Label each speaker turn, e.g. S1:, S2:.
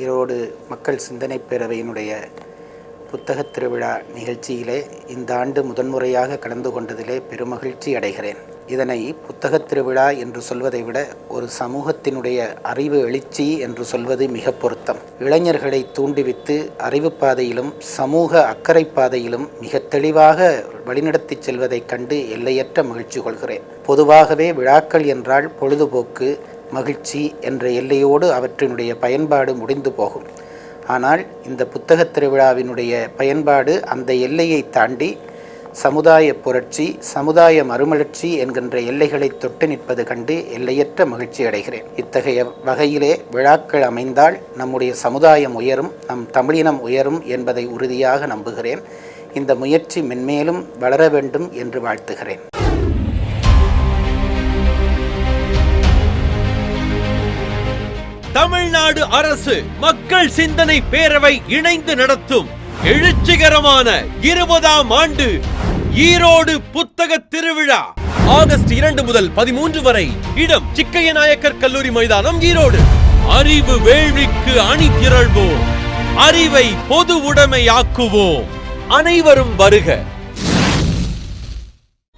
S1: ஈரோடு மக்கள் சிந்தனை பேரவையினுடைய புத்தகத் திருவிழா நிகழ்ச்சியிலே இந்த ஆண்டு முதன்முறையாக கலந்து கொண்டதிலே பெருமகிழ்ச்சி அடைகிறேன். இதனை புத்தகத் திருவிழா என்று சொல்வதை விட ஒரு சமூகத்தினுடைய அறிவு எழுச்சி என்று சொல்வது மிக பொருத்தம். இளைஞர்களை தூண்டிவித்து அறிவு பாதையிலும் சமூக அக்கறை பாதையிலும் மிக தெளிவாக வழிநடத்திச் செல்வதைக் கண்டு எல்லையற்ற மகிழ்ச்சி கொள்கிறேன். பொதுவாகவே விழாக்கள் என்றால் பொழுதுபோக்கு மகிழ்ச்சி என்ற எல்லையோடு அவற்றினுடைய பயன்பாடு முடிந்து போகும். ஆனால் இந்த புத்தகத் திருவிழாவினுடைய பயன்பாடு அந்த எல்லையை தாண்டி சமுதாய புரட்சி சமுதாய மறுமலர்ச்சி என்கின்ற எல்லைகளை தொட்டு நிற்பது கண்டு எல்லையற்ற மகிழ்ச்சி அடைகிறேன். இத்தகைய வகையிலே விழாக்கள் அமைந்தால் நம்முடைய சமுதாயம் உயரும் நம் தமிழினம் உயரும் என்பதை உறுதியாக நம்புகிறேன். இந்த முயற்சி மென்மேலும் வளர வேண்டும் என்று வாழ்த்துகிறேன்.
S2: தமிழ்நாடு அரசு மக்கள் சிந்தனை பேரவை இணைந்து நடத்தும் எழுச்சிகரமான இருபதாம் ஆண்டு ஈரோடு புத்தக திருவிழா. ஆகஸ்ட் இரண்டு முதல் பதிமூன்று வரை இடம் சிக்கைய நாயக்கர் கல்லூரி மைதானம் ஈரோடு. அறிவு வேள்விக்கு அணி திரள்வோம். அறிவை பொது உடைமையாக்குவோம். அனைவரும் வருக.